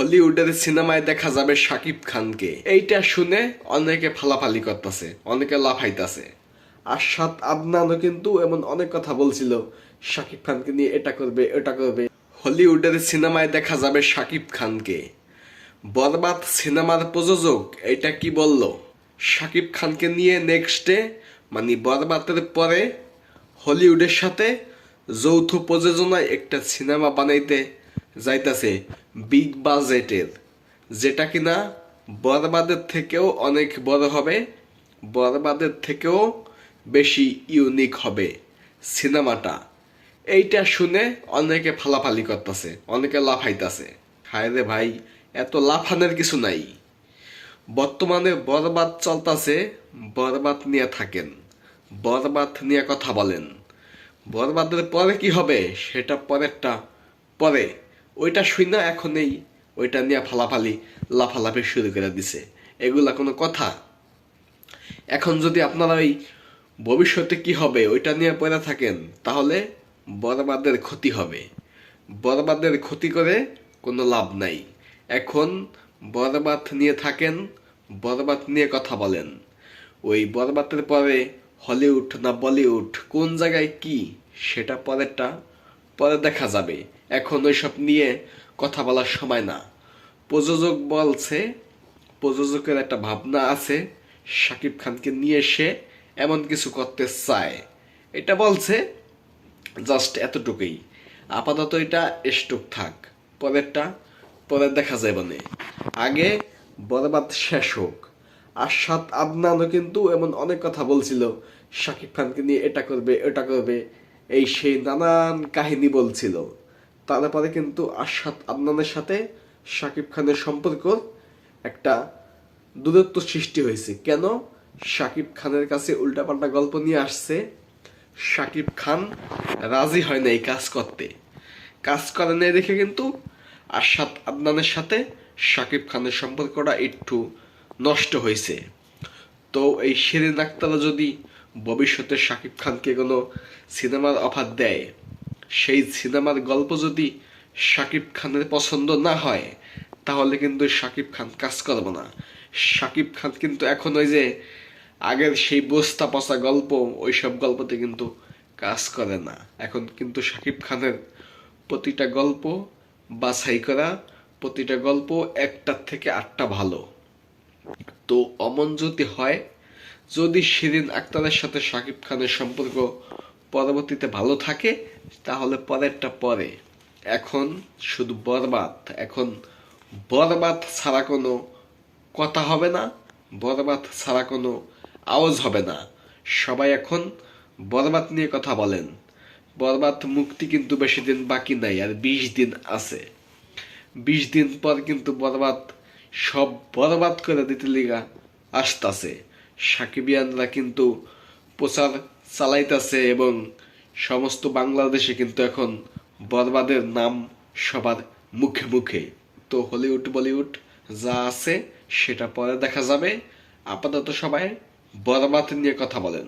হলিউডের সিনেমায় দেখা যাবে শাকিব খানকে। এইটা শুনে অনেকে ফালাফালি করতেছে, অনেকে লাফাইতাছে। আর সাত আদনানও কিন্তু এমন অনেক কথা বলছিল, শাকিব খানকে নিয়ে এটা করবে এটা করবে। হলিউডের সিনেমায় দেখা যাবে শাকিব খানকে। বরবাদ সিনেমার প্রযোজক এটা কি বলল? শাকিব খানকে নিয়ে নেক্সটে মানে বরবাদের পরে, হলিউডের সাথে যৌথ প্রযোজনায় একটা সিনেমা বানাইতে যাইতাছে বিগ বাজেটের যেটা কিনা বরবাদের থেকেও অনেক বড় হবে বরবাদের থেকেও বেশি ইউনিক হবে সিনেমাটা। এইটা শুনে অনেকে ফালাফালি করতেছে, অনেকে লাফাইতাছে। হায় রে ভাই, এত লাফানের কিছু নাই। বর্তমানে বরবাদ চলতাছে বরবাদ নিয়ে থাকেন বরবাদ নিয়ে কথা বলেন। বরবাদের পরে কি হবে, সেটা পরেরটা, পরে। ওইটা শুই না এখনই ওইটা নিয়ে ফালাফালি, লাফালাফি শুরু করে দিছে। এগুলা কোনো কথা? এখন যদি আপনারা ওই ভবিষ্যতে কি হবে, ওইটা নিয়ে পড়ে থাকেন, তাহলে বরবাদের ক্ষতি হবে। বরবাদের ক্ষতি করে কোনো লাভ নাই। এখন বরবাদ নিয়ে থাকেন, বরবাদ নিয়ে কথা বলেন। ওই বরবাদের পরে হলিউড না বলিউড, কোন জায়গায় কি, সেটা পরেরটা, পরে দেখা যাবে। এখন ওইসব নিয়ে কথা বলার সময় না। প্রযোজক বলছে, প্রযোজকের একটা ভাবনা আছে, শাকিব খানকে নিয়ে এসে এমন কিছু করতে চায়। এটা বলছে, জাস্ট এতটুকুই। আপাতত এটা স্টক থাক। পরেরটা পরে দেখা যাবে না। আগে বরবাদ শেষ হোক। আশাদ আদনানও কিন্তু এমন অনেক কথা বলছিল, শাকিব খানকে নিয়ে এটা করবে এটা করবে। এই সেই নানান কাহিনী বলছিল। তারপরে কিন্তু আশাদ আদনানের সাথে শাকিব খানের সম্পর্ক একটা দূরত্ব সৃষ্টি হয়েছে। কেন? শাকিব খানের কাছে উল্টাপাল্টা গল্প নিয়ে আসছে। শাকিব খান রাজি হয় না এই কাজ করতে। কাজ করে না দেখে কিন্তু আশাদ আদনানের সাথে শাকিব খানের সম্পর্কটা একটু নষ্ট হয়েছে। তো এই শিরিন আক্তারা যদি ভবিষ্যতে শাকিব খানকে কোনো সিনেমার অফার দেয় সেই সিনেমার গল্প যদি শাকিব খানের পছন্দ না হয়, তাহলে কিন্তু শাকিব খান কাজ করবে না। শাকিব খান কিন্তু এখন ওই যে আগের সেই বস্তা পচা গল্প ওইসব গল্পতে কিন্তু কাজ করে না। এখন কিন্তু শাকিব খানের প্রতিটা গল্প বাছাই করা, প্রতিটা গল্প একটার থেকে আটটা ভালো। তো অমন যদি হয়, যদি শিরিন আক্তারের সাথে শাকিব খানের সম্পর্ক পরবর্তীতে ভালো থাকে, তাহলে পরেরটা পরে। এখন শুধু বরবাদ। এখন বরবাদ ছাড়া কোনো কথা হবে না, বরবাদ ছাড়া কোনো আওয়াজ হবে না। সবাই এখন বরবাদ নিয়ে কথা বলেন। বরবাদ মুক্তি কিন্তু বেশি দিন বাকি নাই, আর বিশ দিন আছে। বিশ দিন পর কিন্তু বরবাদ, সব বরবাদ করে দিতে লিগা আসতাছে। সাকিবিয়ানরা কিন্তু প্রচার চালাইতাছে এবং সমস্ত বাংলাদেশে কিন্তু এখন বরবাদের নাম সবার মুখে মুখে। তো হলিউড, বলিউড যা আছে সেটা পরে দেখা যাবে। আপাতত সবাই বরবাদ নিয়ে কথা বলেন।